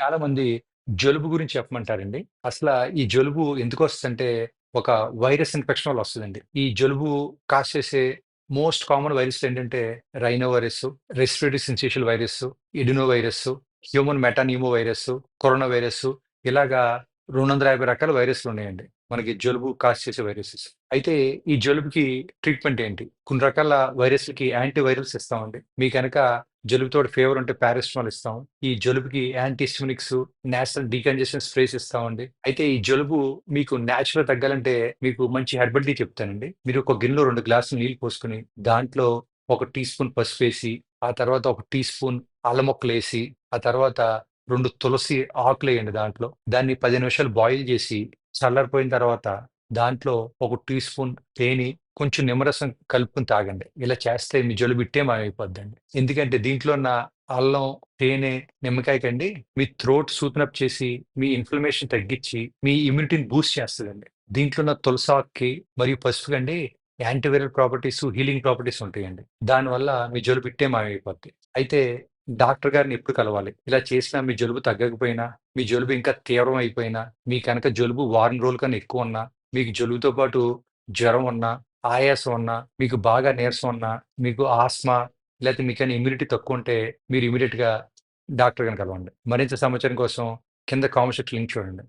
చాలా మంది జలుబు గురించి చెప్పమంటారండి. అసల ఈ జలుబు ఎందుకు వస్తుందంటే ఒక వైరస్ ఇన్ఫెక్షన్ వల్ల వస్తుందండి ఈ జలుబు కాజ్ చేసే మోస్ట్ కామన్ వైరస్ ఏంటంటే rhino virus respiratory syncytial virus adeno virus, human metapneumo virus, corona virus ఇలాగా 250 రకాల వైరస్లు ఉన్నాయండి మనకి జలుబు కాస్ట్ చేసే వైరసెస్. అయితే ఈ జలుబుకి ట్రీట్మెంట్ ఏంటి? కొన్ని రకాల వైరస్‌లకి యాంటీ వైరల్స్ ఇస్తామండి. మీ కనుక జలుబుతో ఫీవర్ ఉంటే పారాసిటమాల్ ఇస్తాం. ఈ జలుబుకి anti histaminics, nasal decongestion sprays ఇస్తామండి. అయితే ఈ జలుబు మీకు నేచురల్ తగ్గాలంటే మీకు మంచి హెర్బల్ టీ చెప్తానండి. మీరు ఒక గిన్నెలో రెండు గ్లాసులు నీళ్ళు పోసుకొని, దాంట్లో ఒక టీ స్పూన్ పసుపు వేసి ఆ తర్వాత ఒక టీ స్పూన్ అల్లం వేసి ఆ తర్వాత రెండు తులసి ఆకులేయండి దాంట్లో. దాన్ని 10 నిమిషాలు బాయిల్ చేసి, చల్లారిపోయిన తర్వాత దాంట్లో ఒక టీ స్పూన్ తేనె, కొంచెం నిమ్మరసం కలుపుకుని తాగండి. ఇలా చేస్తే మీ జలుబు ఇట్టే మాయమైపోద్దండి. ఎందుకంటే దీంట్లో ఉన్న అల్లం, తేనె, నిమ్మకాయ కండి మీ థ్రోట్ సూతనప్ చేసి, మీ ఇన్‌ఫ్లమేషన్ తగ్గించి, మీ ఇమ్యూనిటీని బూస్ట్ చేస్తుందండి దీంట్లో ఉన్న తులసాక్కి మరియు పసుపుకండి యాంటీవైరల్ ప్రాపర్టీస్, హీలింగ్ ప్రాపర్టీస్ ఉంటాయండి. దానివల్ల మీ జలుబు ఇట్టే మాయమైపోద్ది. అయితే డాక్టర్ గారిని ఎప్పుడు కలవాలి? ఇలా చేసినా మీ జలుబు తగ్గకపోయినా, మీ జలుబు ఇంకా తీవ్రం అయిపోయినా, మీ కనుక జలుబు వారం రోజుల కన్నా ఎక్కువ ఉన్నా మీకు జలుబుతో పాటు జ్వరం ఉన్నా, ఆయాసం ఉన్నా, మీకు బాగా నీరసం ఉన్నా, మీకు ఆస్మా లేతే మీకేమైనా ఇమ్యూనిటీ తక్కువుంటే, మీరు ఇమీడియట్గా డాక్టర్ గారిని కలవండి. మరింత సమాచారం కోసం కింద కామెంట్ లింక్ చూడండి.